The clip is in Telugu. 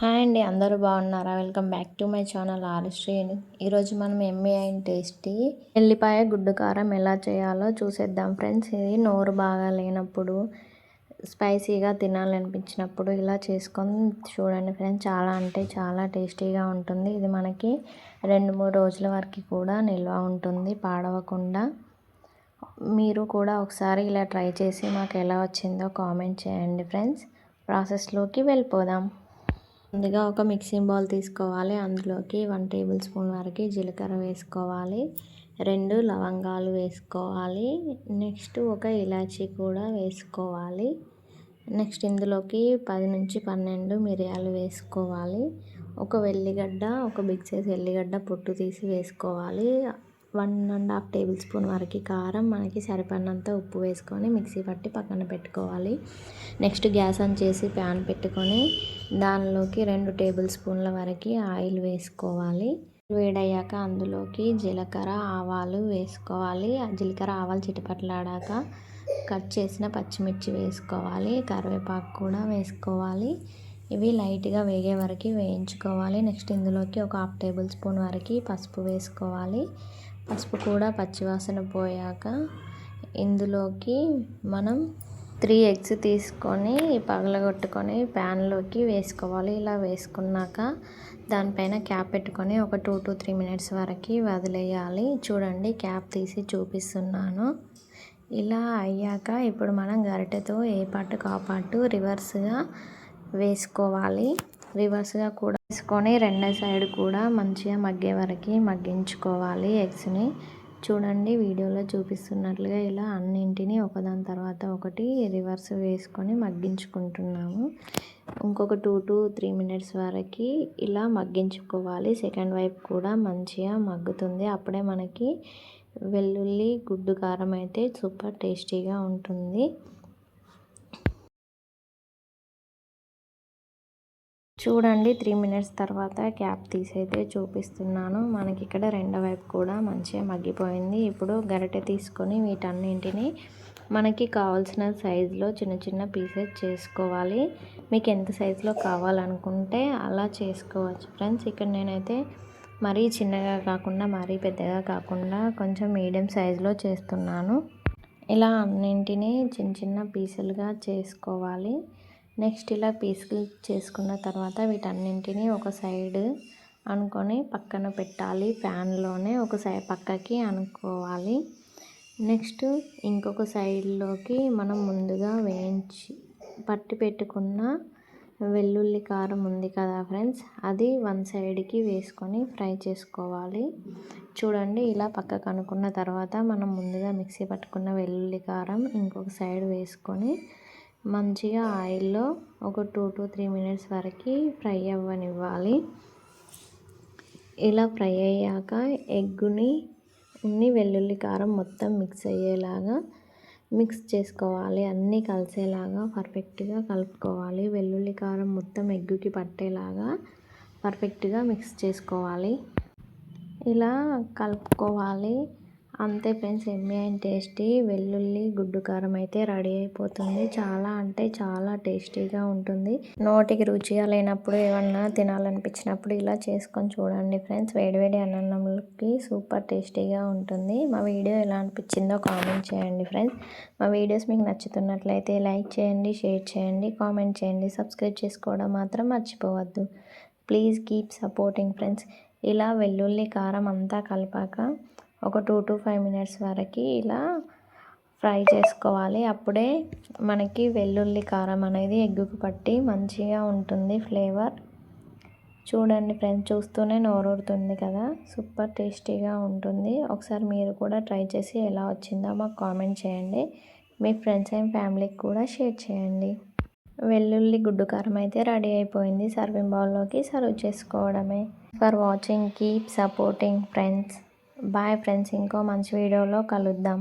హాయ్ అండి అందరూ బాగున్నారా? Welcome back to my channel ఆరుశ్రీని ఈరోజు మనం ఎమ్మె అయిన టేస్టీ ఎల్లిపాయ గుడ్డు కారం ఎలా చేయాలో చూసేద్దాం ఫ్రెండ్స్. ఇది నోరు బాగా లేనప్పుడు స్పైసీగా తినాలనిపించినప్పుడు ఇలా చేసుకొని చూడండి ఫ్రెండ్స్. చాలా అంటే చాలా టేస్టీగా ఉంటుంది. ఇది మనకి రెండు మూడు రోజుల వరకు కూడా నిల్వ ఉంటుంది పాడవకుండా. మీరు కూడా ఒకసారి ఇలా ట్రై చేసి మాకు ఎలా వచ్చిందో కామెంట్ చేయండి ఫ్రెండ్స్. ప్రాసెస్లోకి వెళ్ళిపోదాం. ముందుగా ఒక మిక్సింగ్ బౌల్ తీసుకోవాలి. అందులోకి వన్ టేబుల్ స్పూన్ వరకు జీలకర్ర వేసుకోవాలి. రెండు లవంగాలు వేసుకోవాలి. నెక్స్ట్ ఒక ఇలాచీ కూడా వేసుకోవాలి. నెక్స్ట్ ఇందులోకి పది నుంచి పన్నెండు మిరియాలు వేసుకోవాలి. ఒక వెల్లిగడ్డ ఒక బిగ్ సైజ్ వెల్లిగడ్డ పొట్టు తీసి వేసుకోవాలి. One and half tablespoon వరకు కారం మనకి సరిపడినంత ఉప్పు వేసుకొని మిక్సీ పట్టి పక్కన పెట్టుకోవాలి. నెక్స్ట్ గ్యాస్ ఆన్ చేసి ప్యాన్ పెట్టుకొని దానిలోకి రెండు టేబుల్ స్పూన్ల వరకు ఆయిల్ వేసుకోవాలి. వేడయ్యాక అందులోకి జీలకర్ర ఆవాలు వేసుకోవాలి. జీలకర్ర ఆవాలు చిటపట్లాడాక కట్ చేసిన పచ్చిమిర్చి వేసుకోవాలి. కరివేపాకు కూడా వేసుకోవాలి. ఇవి లైట్గా వేగే వరకు వేయించుకోవాలి. నెక్స్ట్ ఇందులోకి ఒక హాఫ్ టేబుల్ స్పూన్ వరకు పసుపు వేసుకోవాలి. పసుపు కూడా పచ్చివాసన పోయాక ఇందులోకి మనం త్రీ ఎగ్స్ తీసుకొని పగలగొట్టుకొని ప్యాన్లోకి వేసుకోవాలి. ఇలా వేసుకున్నాక దానిపైన క్యాప్ పెట్టుకొని ఒక టూ టు త్రీ మినిట్స్ వరకు వదిలేయాలి. చూడండి క్యాప్ తీసి చూపిస్తున్నాను. ఇలా అయ్యాక ఇప్పుడు మనం గరిటెతో ఏ పాటు కాపాటు రివర్స్గా వేసుకోవాలి. రివర్స్గా కూడా వేసుకొని రెండో సైడ్ కూడా మంచిగా మగ్గే వరకు మగ్గించుకోవాలి ఎగ్స్ని. చూడండి వీడియోలో చూపిస్తున్నట్లుగా ఇలా అన్నింటినీ ఒకదాని తర్వాత ఒకటి రివర్స్ వేసుకొని మగ్గించుకుంటున్నాము. ఇంకొక టూ టు త్రీ మినిట్స్ వరకు ఇలా మగ్గించుకోవాలి. సెకండ్ వైపు కూడా మంచిగా మగ్గుతుంది. అప్పుడే మనకి వెల్లుల్లి గుడ్డు కారం అయితే సూపర్ టేస్టీగా ఉంటుంది. చూడండి త్రీ మినిట్స్ తర్వాత క్యాప్ తీసైతే చూపిస్తున్నాను. మనకి ఇక్కడ రెండో వైపు కూడా మంచిగా మగ్గిపోయింది. ఇప్పుడు గరిటె తీసుకొని వీటన్నింటిని మనకి కావాల్సిన సైజులో చిన్న చిన్న పీసెస్ చేసుకోవాలి. మీకు ఎంత సైజులో కావాలనుకుంటే అలా చేసుకోవచ్చు. ఫ్రెండ్స్ ఇక్కడ నేనైతే మరీ చిన్నగా కాకుండా మరీ పెద్దగా కాకుండా కొంచెం మీడియం సైజులో చేస్తున్నాను. ఇలా అన్నింటినీ చిన్న చిన్న పీసులుగా చేసుకోవాలి. నెక్స్ట్ ఇలా పీసులు చేసుకున్న తర్వాత వీటన్నింటినీ ఒక సైడ్ అనుకొని పక్కన పెట్టాలి. ప్యాన్లోనే ఒక సైడ్ పక్కకి అనుకోవాలి. నెక్స్ట్ ఇంకొక సైడ్లోకి మనం ముందుగా వేయించి పట్టి పెట్టుకున్న వెల్లుల్లి కారం ఉంది కదా ఫ్రెండ్స్ అది వన్ సైడ్కి వేసుకొని ఫ్రై చేసుకోవాలి. చూడండి ఇలా పక్కకు అనుకున్న తర్వాత మనం ముందుగా మిక్సీ పట్టుకున్న వెల్లుల్లి కారం ఇంకొక సైడ్ వేసుకొని మంచిగా ఆయిల్లో ఒక టూ టు త్రీ మినిట్స్ వరకు ఫ్రై అవ్వనివ్వాలి. ఇలా ఫ్రై అయ్యాక ఎగ్గుని ఉన్ని వెల్లుల్లి కారం మొత్తం మిక్స్ అయ్యేలాగా మిక్స్ చేసుకోవాలి. అన్నీ కలిసేలాగా పర్ఫెక్ట్గా కలుపుకోవాలి. వెల్లుల్లి కారం మొత్తం ఎగ్గుకి పట్టేలాగా పర్ఫెక్ట్గా మిక్స్ చేసుకోవాలి. ఇలా కలుపుకోవాలి. అంతే ఫ్రెండ్స్ ఎమ్మె అండ్ టేస్టీ వెల్లుల్లి గుడ్డు కారం అయితే రెడీ అయిపోతుంది. చాలా అంటే చాలా టేస్టీగా ఉంటుంది. నోటికి రుచిగా లేనప్పుడు ఏమన్నా తినాలనిపించినప్పుడు ఇలా చేసుకొని చూడండి ఫ్రెండ్స్. వేడివేడి అన్నంలోకి సూపర్ టేస్టీగా ఉంటుంది. మా వీడియో ఎలా అనిపించిందో కామెంట్ చేయండి ఫ్రెండ్స్. మా వీడియోస్ మీకు నచ్చుతున్నట్లయితే లైక్ చేయండి షేర్ చేయండి కామెంట్ చేయండి. సబ్స్క్రైబ్ చేసుకోవడం మాత్రం మర్చిపోవద్దు. Please keep supporting friends. ఇలా వెల్లుల్లి కారం అంతా కలిపాక ఒక టూ టు ఫైవ్ మినిట్స్ వరకు ఇలా ఫ్రై చేసుకోవాలి. అప్పుడే మనకి వెల్లుల్లి కారం అనేది ఎగ్గుకు పట్టి మంచిగా ఉంటుంది ఫ్లేవర్. చూడండి ఫ్రెండ్స్ చూస్తూనే నోరూరుతుంది కదా. సూపర్ టేస్టీగా ఉంటుంది. ఒకసారి మీరు కూడా ట్రై చేసి ఎలా వచ్చిందో మాకు కామెంట్ చేయండి. మీ ఫ్రెండ్స్ అండ్ ఫ్యామిలీకి కూడా షేర్ చేయండి. వెల్లుల్లి గుడ్డు కారం అయితే రెడీ అయిపోయింది. సర్వింగ్ బౌల్లోకి సర్వ్ చేసుకోవడమే. For watching keep supporting friends bye friends ఇంకో మంచి వీడియోలో కలుద్దాం.